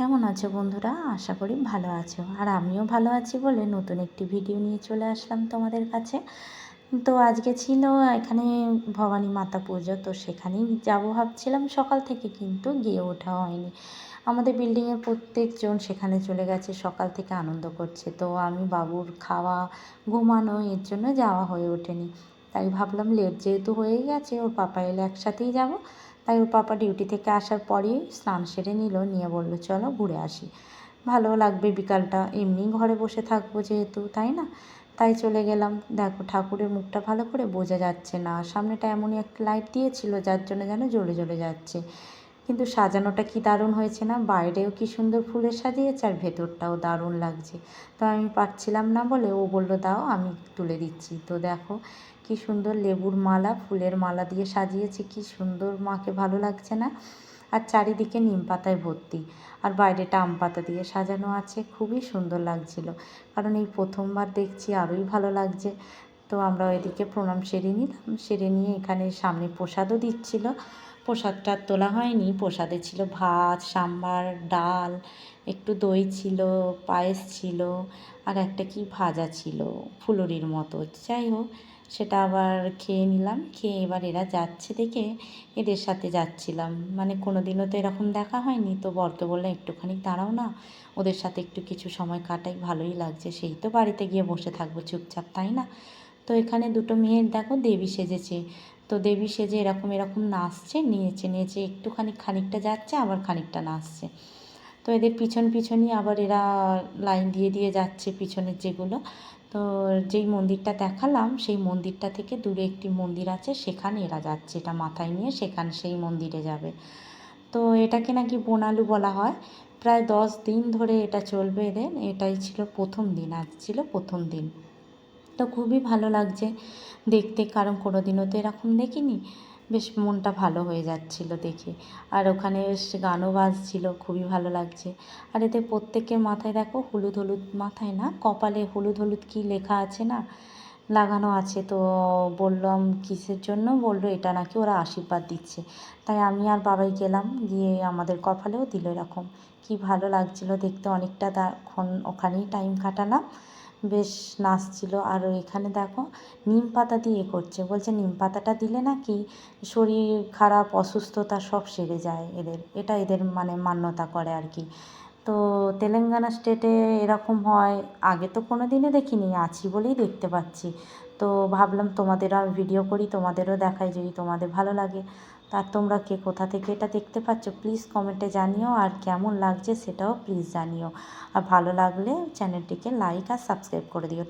কেমন আছো বন্ধুরা? আশা করি ভালো আছো। আর আমিও ভালো আছি বলে নতুন একটি ভিডিও নিয়ে চলে আসলাম তোমাদের কাছে। তো আজকে ছিল এখানে ভবানী মাতা পুজো, তো সেখানেই যাব ভাবছিলাম। সকাল থেকে কিন্তু গিয়ে ওঠা হয়নি। আমাদের বিল্ডিংয়ের প্রত্যেকজন সেখানে চলে গেছে, সকাল থেকে আনন্দ করছে। তো আমি বাবুর খাওয়া ঘুমানো, এর জন্য যাওয়া হয়ে ওঠেনি। তাই ভাবলাম লেট যেহেতু হয়েই গেছে, ওর পাপা এলে একসাথেই যাব। তাই ওর পাপা ডিউটি থেকে আসার পরেই স্নান সেরে নিল, নিয়ে বলল, চলো ঘুরে আসি। ভালো লাগবে বিকালটা, এমনি ঘরে বসে থাকব যেহেতু, তাই না? তাই চলে গেলাম। দেখো, ঠাকুরের মুখটা ভালো করে বোঝা যাচ্ছে না। সামনেটা এমনই একটা লাইট দিয়েছিল, যার জন্য যেন জ্বলে জ্বলে যাচ্ছে। কিন্তু সাজানোটা কি দারুণ হয়েছে না? বাইরেও কি সুন্দর ফুলে সাজিয়েছে আর ভেতরটাও দারুণ লাগছে। তো আমি পারছিলাম না বলে ও বলল, দাও, আমি তুলে দিচ্ছি। তো দেখো কি সুন্দর লেবুর মালা, ফুলের মালা দিয়ে সাজিয়েছে, কি সুন্দর মাকে ভালো লাগছে না? আর চারিদিকে নিম পাতায় ভর্তি। আর বাইরেটা আম পাতা দিয়ে সাজানো আছে, খুবই সুন্দর লাগছিল। কারণ এই প্রথমবার দেখছি, আরোই ভালো লাগছে। তো আমরা ওইদিকে প্রণাম সেরে নিলাম। সেরে নিয়ে এখানে সামনে প্রসাদও দিচ্ছিল। প্রসাদটা তোলা হয়নি। প্রসাদে ছিল ভাত, সাম্বার, ডাল, একটু দই ছিল, পায়েস ছিল, আর একটা কি ভাজা ছিল, ফুলুরির মতো। যাই হোক, সেটা আবার খেয়ে নিলাম। খেয়ে এবার এরা যাচ্ছে দেখে এদের সাথে যাচ্ছিলাম। মানে কোনো দিনও তো এরকম দেখা হয়নি। তো বরকে বললাম, একটুখানি দাঁড়াও না। ওদের সাথে একটু কিছু সময় কাটাই, ভালোই লাগছে। সেই তো বাড়িতে গিয়ে বসে থাকব চুপচাপ, তাই না? তো এখানে দুটো মেয়ের দেখো দেবী সেজেছে। তো দেবী সেজে এরকম এরকম নাচছে, নিয়েছে নিয়েছে, একটুখানি খানিকটা যাচ্ছে, আবার খানিকটা নাচছে। তো এদের পিছন পিছনই আবার এরা লাইন দিয়ে দিয়ে যাচ্ছে পিছনের যেগুলো। তো যেই মন্দিরটা দেখালাম, সেই মন্দিরটা থেকে দূরে একটি মন্দির আছে, সেখানে এরা যাচ্ছে, এটা মাথায় নিয়ে সেখানে সেই মন্দিরে যাবে। তো এটাকে নাকি বোনালু বলা হয়। প্রায় দশ দিন ধরে এটা চলবে এদের, এটাই ছিল প্রথম দিন, আজ ছিল প্রথম দিন। তো খুবই ভালো লাগছে দেখতে। কারণ কোনো দিনও তো এরকম দেখিনি। বেশ মনটা ভালো হয়ে যাচ্ছিল দেখে। আর ওখানে বেশ গানও বাজছিল, খুবই ভালো লাগছে। আর এতে প্রত্যেকের মাথায় দেখো হলুদ হলুদ মাথায় না, কপালে হলুদ হলুদ কি লেখা আছে না, লাগানো আছে। তো বললাম, কিসের জন্য? বলল, এটা নাকি ওরা আশীর্বাদ দিচ্ছে। তাই আমি আর বাবাই গেলাম, গিয়ে আমাদের কপালেও দিল এরকম। কি ভালো লাগছিল দেখতে। অনেকটা ওখানেই টাইম কাটালাম। বেশ নাচছিল আর এখানে দেখো নিম পাতা দিয়ে করছে। বলছে, নিম পাতাটা দিলে নাকি শরীর খারাপ, অসুস্থতা সব সেরে যায় এদের। এটা এদের মানে মান্যতা করে আর কি। তো তেলেঙ্গানা স্টেটে এরকম হয়। আগে তো কোনো দিনে দেখিনি, আছি বলেই দেখতে পাচ্ছি। তো ভাবলাম তোমাদেরও আমি ভিডিও করি, তোমাদেরও দেখাই যদি তোমাদের ভালো লাগে। তার তোমরা কে কোথা থেকে এটা দেখতে পাচ্ছ প্লিজ কমেন্টে জানিও। আর কেমন লাগছে সেটাও প্লিজ জানিও। আর ভালো লাগলে চ্যানেলটিকে লাইক আর সাবস্ক্রাইব করে দিও।